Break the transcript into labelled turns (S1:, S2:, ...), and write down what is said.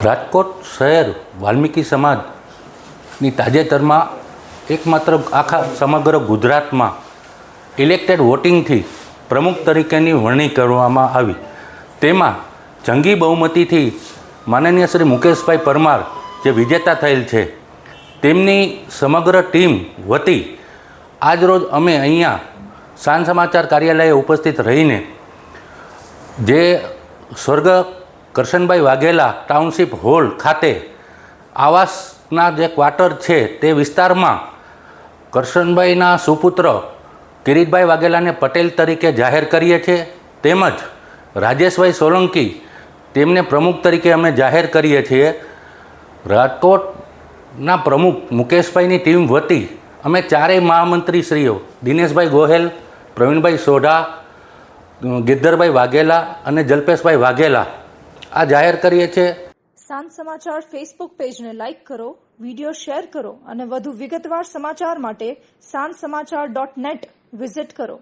S1: રાજકોટ શહેર વાલ્મીકી સમાજની તાજેતરમાં એકમાત્ર આખા સમગ્ર ગુજરાતમાં ઇલેક્ટેડ વોટિંગથી પ્રમુખ તરીકેની વરણી કરવામાં આવી. તેમાં જંગી બહુમતીથી માનનીય શ્રી મુકેશભાઈ પરમાર જે વિજેતા થયેલ છે, તેમની સમગ્ર ટીમ વતી આજરોજ અમે અહીંયા સાંજ સમાચાર કાર્યાલયે ઉપસ્થિત રહીને જે સ્વર્ગ કરશનભાઈ વાઘેલા ટાઉનશીપ હોલ ખાતે આવાસના જે ક્વાર્ટર છે તે વિસ્તારમાં કરશનભાઈના સુપુત્ર કિરીટભાઈ વાઘેલાને પટેલ તરીકે જાહેર કરીએ છીએ. તેમજ રાજેશભાઈ સોલંકી તેમને પ્રમુખ તરીકે અમે જાહેર કરીએ છીએ. રાજકોટના પ્રમુખ મુકેશભાઈની ટીમ વતી અમે ચારેય મહામંત્રીશ્રીઓ દિનેશભાઈ ગોહેલ, પ્રવીણભાઈ સોઢા ગિદ્ધરભાઈ વાઘેલા અને જલ્પેશભાઈ વાઘેલા આ જાહેર કરીએ છીએ
S2: સાંજ સમાચાર ફેસબુક પેજને લાઇક કરો વીડિયો શેર કરો અને વધુ વિગતવાર સમાચાર માટે સાંજ સમાચાર ડોટ નેટ વિઝિટ કરો.